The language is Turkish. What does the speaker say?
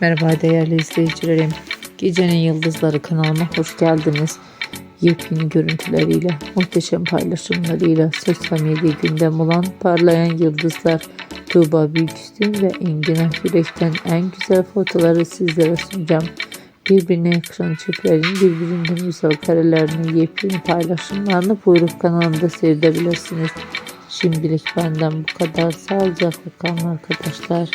Merhaba değerli izleyicilerim. Gecenin Yıldızları kanalıma hoş geldiniz. Yepyeni görüntüleriyle, muhteşem paylaşımlarıyla sosyal medya gündem olan parlayan yıldızlar Tuğba Büyüküstün ve Engin Yürek'ten en güzel fotoları sizlere sunacağım. Birbirine yakışan çiftlerin birbirinden güzel karelerini, yepyeni paylaşımlarını buyruk kanalımda seyredebilirsiniz. Şimdilik benden bu kadar. Sağlıcakla kalın arkadaşlar.